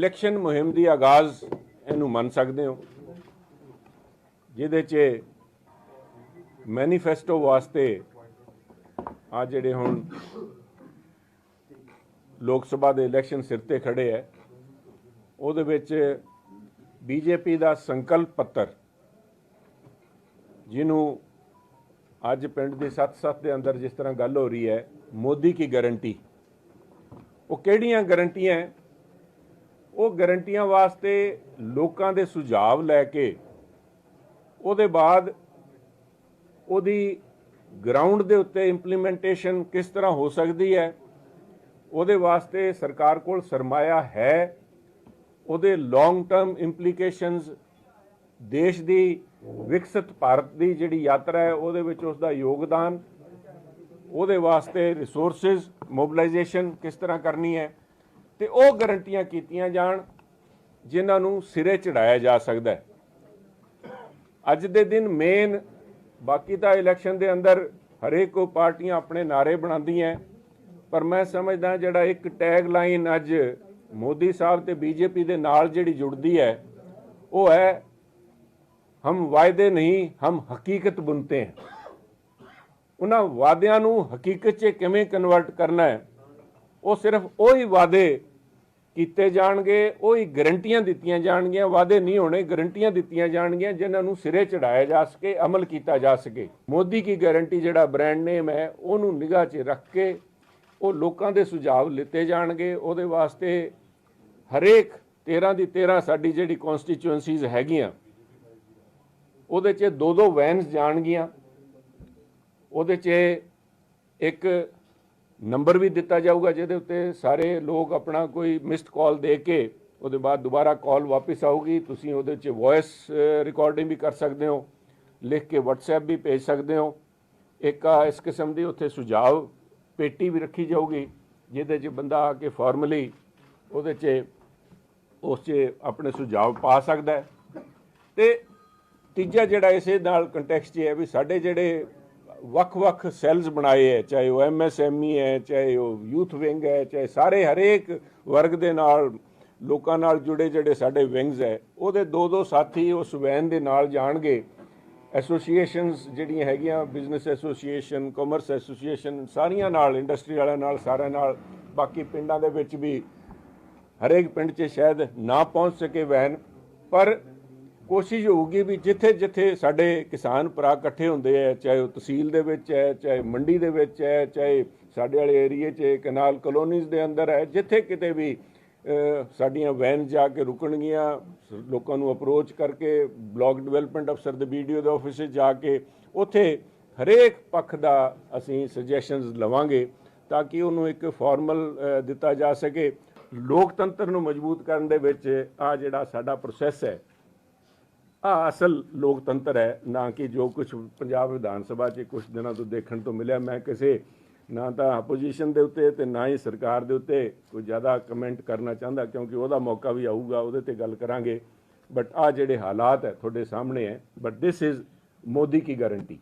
Election ਮੁਹਿੰਮ ਦੀ ਆਗਾਜ਼ ਇਹਨੂੰ ਮੰਨ ਸਕਦੇ ਹੋ, ਜਿਹਦੇ 'ਚ ਮੈਨੀਫੈਸਟੋ ਵਾਸਤੇ ਆ ਜਿਹੜੇ ਹੁਣ ਲੋਕ ਸਭਾ ਦੇ ਇਲੈਕਸ਼ਨ ਸਿਰ ਤੇ ਖੜੇ ਹੈ ਉਹਦੇ ਵਿੱਚ ਬੀਜੇਪੀ ਦਾ ਸੰਕਲਪ ਪੱਤਰ, ਜਿਹਨੂੰ ਅੱਜ ਪਿੰਡ ਦੇ ਸੱਤ-ਸੱਤ ਦੇ ਅੰਦਰ ਜਿਸ ਤਰ੍ਹਾਂ ਗੱਲ ਹੋ ਰਹੀ ਹੈ ਮੋਦੀ ਕੀ ਗਾਰੰਟੀ, ਉਹ ਕਿਹੜੀਆਂ ਗਾਰੰਟੀਆਂ ਉਹ ਗਾਰੰਟੀਆਂ ਵਾਸਤੇ ਲੋਕਾਂ ਦੇ ਸੁਝਾਅ ਲੈ ਕੇ ਉਹਦੇ ਬਾਅਦ ਉਹਦੀ ਗਰਾਊਂਡ ਦੇ ਉੱਤੇ ਇੰਪਲੀਮੈਂਟੇਸ਼ਨ ਕਿਸ ਤਰ੍ਹਾਂ ਹੋ ਸਕਦੀ ਹੈ, ਉਹਦੇ ਵਾਸਤੇ ਸਰਕਾਰ ਕੋਲ ਸਰਮਾਇਆ ਹੈ, ਉਹਦੇ ਲੌਂਗ ਟਰਮ ਇੰਪਲੀਕੇਸ਼ਨਸ ਦੇਸ਼ ਦੀ ਵਿਕਸਿਤ ਭਾਰਤ ਦੀ ਜਿਹੜੀ ਯਾਤਰਾ ਹੈ, ਉਹਦੇ ਵਿੱਚ ਉਸ ਦਾ ਯੋਗਦਾਨ, ਉਹਦੇ ਵਾਸਤੇ ਰਿਸੋਰਸਸ ਮੋਬਿਲਾਈਜੇਸ਼ਨ ਕਿਸ ਤਰ੍ਹਾਂ ਕਰਨੀ ਹੈ ਤੇ ਉਹ ਗਰੰਟੀਆਂ ਕੀਤੀਆਂ ਜਾਣ, ਜਿਨ੍ਹਾਂ ਨੂੰ ਸਿਰੇ ਚੜਾਇਆ ਜਾ ਸਕਦਾ ਹੈ। ਅੱਜ ਦੇ ਦਿਨ ਮੇਨ ਬਾਕੀ ਤਾਂ ਇਲੈਕਸ਼ਨ ਦੇ ਅੰਦਰ ਹਰੇਕ ਕੋ ਪਾਰਟੀਆਂ ਆਪਣੇ ਨਾਰੇ ਬਣਾਉਂਦੀਆਂ ਪਰ ਮੈਂ ਸਮਝਦਾ ਜਿਹੜਾ ਇੱਕ ਟੈਗ ਲਾਈਨ ਅੱਜ ਮੋਦੀ ਸਾਹਿਬ ਤੇ ਬੀਜੇਪੀ ਦੇ ਨਾਲ ਜਿਹੜੀ ਜੁੜਦੀ ਹੈ, ਉਹ ਹੈ, ਹਮ ਵਾਅਦੇ ਨਹੀਂ, ਹਮ ਹਕੀਕਤ ਬੁਨਤੇ ਹੈ। ਉਹਨਾਂ ਵਾਅਦਿਆਂ ਨੂੰ ਹਕੀਕਤ 'ਚ ਕਿਵੇਂ ਕਨਵਰਟ ਕਰਨਾ ਹੈ, ਉਹ ਸਿਰਫ ਉਹੀ ਵਾਅਦੇ ਕੀਤੇ ਜਾਣਗੇ, ਉਹੀ ਗਰੰਟੀਆਂ ਦਿੱਤੀਆਂ ਜਾਣਗੀਆਂ, ਵਾਅਦੇ ਨਹੀਂ ਹੋਣੇ, ਗਰੰਟੀਆਂ ਦਿੱਤੀਆਂ ਜਾਣਗੀਆਂ, ਜਿਨ੍ਹਾਂ ਨੂੰ ਸਿਰੇ ਚੜਾਇਆ ਜਾ ਸਕੇ, ਅਮਲ ਕੀਤਾ ਜਾ ਸਕੇ। ਮੋਦੀ ਕੀ ਗਾਰੰਟੀ, ਜਿਹੜਾ ਬ੍ਰਾਂਡ ਨੇਮ ਹੈ, ਉਹਨੂੰ ਨਿਗਾਹ 'ਚ ਰੱਖ ਕੇ ਉਹ ਲੋਕਾਂ ਦੇ ਸੁਝਾਅ ਲਿੱਤੇ ਜਾਣਗੇ। ਉਹਦੇ ਵਾਸਤੇ ਹਰੇਕ 13 ਦੀ 13 ਸਾਡੀ ਜਿਹੜੀ ਕਨਸਟੀਚੁਐਂਸੀਜ਼ ਹੈਗੀਆਂ, ਉਹਦੇ 'ਚ ਦੋ ਦੋ ਵੈਨਸ ਜਾਣਗੀਆਂ, ਉਹਦੇ 'ਚ ਇੱਕ ਨੰਬਰ ਵੀ ਦਿੱਤਾ ਜਾਊਗਾ ਜਿਹਦੇ ਉੱਤੇ ਸਾਰੇ ਲੋਕ ਆਪਣਾ ਕੋਈ ਮਿਸਡ ਕਾਲ ਦੇ ਕੇ ਉਹਦੇ ਬਾਅਦ ਦੁਬਾਰਾ ਕਾਲ ਵਾਪਸ ਆਊਗੀ। ਤੁਸੀਂ ਉਹਦੇ 'ਚ ਵੌਇਸ ਰਿਕਾਰਡਿੰਗ ਵੀ ਕਰ ਸਕਦੇ ਹੋ, ਲਿਖ ਕੇ WhatsApp ਵੀ ਭੇਜ ਸਕਦੇ ਹੋ। ਇੱਕ ਇਸ ਕਿਸਮ ਦੀ ਉੱਥੇ ਸੁਝਾਅ ਪੇਟੀ ਵੀ ਰੱਖੀ ਜਾਊਗੀ, ਜਿਹਦੇ 'ਚ ਬੰਦਾ ਆ ਕੇ ਫਾਰਮਲੀ ਉਹਦੇ 'ਚ, ਉਸ 'ਚ ਆਪਣੇ ਸੁਝਾਅ ਪਾ ਸਕਦਾ ਹੈ। ਤੇ ਤੀਜਾ ਜਿਹੜਾ ਇਸੇ ਨਾਲ ਕੰਟੈਕਸਟ 'ਚ ਹੈ ਵੀ ਸਾਡੇ ਜਿਹੜੇ ਵੱਖ-ਵੱਖ ਸੈੱਲਸ ਬਣਾਏ ਹੈ, ਚਾਹੇ ਉਹ ਐਮਐਸਐਮਈ ਹੈ, ਚਾਹੇ ਉਹ ਯੂਥ ਵਿੰਗ ਹੈ, ਚਾਹੇ ਸਾਰੇ ਹਰੇਕ ਵਰਗ ਦੇ ਨਾਲ, ਲੋਕਾਂ ਨਾਲ ਜੁੜੇ ਜਿਹੜੇ ਸਾਡੇ ਵਿੰਗਸ ਹੈ, ਉਹਦੇ ਦੋ ਦੋ ਸਾਥੀ ਉਸ ਵੈਨ ਦੇ ਨਾਲ ਜਾਣਗੇ। ਐਸੋਸੀਏਸ਼ਨਸ ਜਿਹੜੀਆਂ ਹੈਗੀਆਂ ਬਿਜ਼ਨਸ ਐਸੋਸੀਏਸ਼ਨ ਕਾਮਰਸ ਐਸੋਸੀਏਸ਼ਨ ਸਾਰੀਆਂ ਨਾਲ ਇੰਡਸਟਰੀ ਵਾਲਿਆਂ ਨਾਲ, ਸਾਰਿਆਂ ਨਾਲ, ਬਾਕੀ ਪਿੰਡਾਂ ਦੇ ਵਿੱਚ ਵੀ, ਹਰੇਕ ਪਿੰਡ 'ਚ ਸ਼ਾਇਦ ਨਾ ਪਹੁੰਚ ਸਕੇ ਵੈਨ, ਪਰ ਕੋਸ਼ਿਸ਼ ਹੋਊਗੀ ਵੀ ਜਿੱਥੇ ਜਿੱਥੇ ਸਾਡੇ ਕਿਸਾਨ ਭਰਾ ਇਕੱਠੇ ਹੁੰਦੇ ਆ ਚਾਹੇ ਉਹ ਤਹਿਸੀਲ ਦੇ ਵਿੱਚ ਹੈ ਚਾਹੇ ਮੰਡੀ ਦੇ ਵਿੱਚ ਹੈ ਚਾਹੇ ਸਾਡੇ ਵਾਲੇ ਏਰੀਏ 'ਚ ਕਨਾਲ ਕਲੋਨੀਜ਼ ਦੇ ਅੰਦਰ ਹੈ ਜਿੱਥੇ ਕਿਤੇ ਵੀ ਸਾਡੀਆਂ ਵੈਨ ਜਾ ਕੇ ਰੁਕਣਗੀਆਂ, ਲੋਕਾਂ ਨੂੰ ਅਪਰੋਚ ਕਰਕੇ ਬਲਾਕ ਡਿਵੈਲਪਮੈਂਟ ਅਫਸਰ ਦੇ ਵੀਡੀਓ ਦੇ ਆਫਿਸ 'ਚ ਜਾ ਕੇ ਉੱਥੇ ਹਰੇਕ ਪੱਖ ਦਾ ਅਸੀਂ ਸੁਜੈਸ਼ਨਸ ਲਵਾਂਗੇ ਤਾਂ ਕਿ ਉਹਨੂੰ ਇੱਕ ਫਾਰਮਲ ਦਿੱਤਾ ਜਾ ਸਕੇ। ਲੋਕਤੰਤਰ ਨੂੰ ਮਜ਼ਬੂਤ ਕਰਨ ਦੇ ਵਿੱਚ ਆ ਜਿਹੜਾ ਸਾਡਾ ਪ੍ਰੋਸੈਸ ਹੈ ਆ ਅਸਲ ਲੋਕਤੰਤਰ ਹੈ, ਨਾ ਕਿ ਜੋ ਕੁਝ ਪੰਜਾਬ ਵਿਧਾਨ ਸਭਾ 'ਚ ਕੁਝ ਦਿਨਾਂ ਤੋਂ ਦੇਖਣ ਤੋਂ ਮਿਲਿਆ। ਮੈਂ ਕਿਸੇ ਨਾ ਤਾਂ ਆਪੋਜੀਸ਼ਨ ਦੇ ਉੱਤੇ ਤੇ ਨਾ ਹੀ ਸਰਕਾਰ ਦੇ ਉੱਤੇ ਕੋਈ ਜ਼ਿਆਦਾ ਕਮੈਂਟ ਕਰਨਾ ਚਾਹੁੰਦਾ, ਕਿਉਂਕਿ ਉਹਦਾ ਮੌਕਾ ਵੀ ਆਊਗਾ, ਉਹਦੇ ਤੇ ਗੱਲ ਕਰਾਂਗੇ। ਬਟ ਆ ਜਿਹੜੇ ਹਾਲਾਤ ਹੈ, ਤੁਹਾਡੇ ਸਾਹਮਣੇ ਹੈ। ਬਟ ਥਿਸ ਇਜ਼ ਮੋਦੀ ਕੀ ਗਾਰੰਟੀ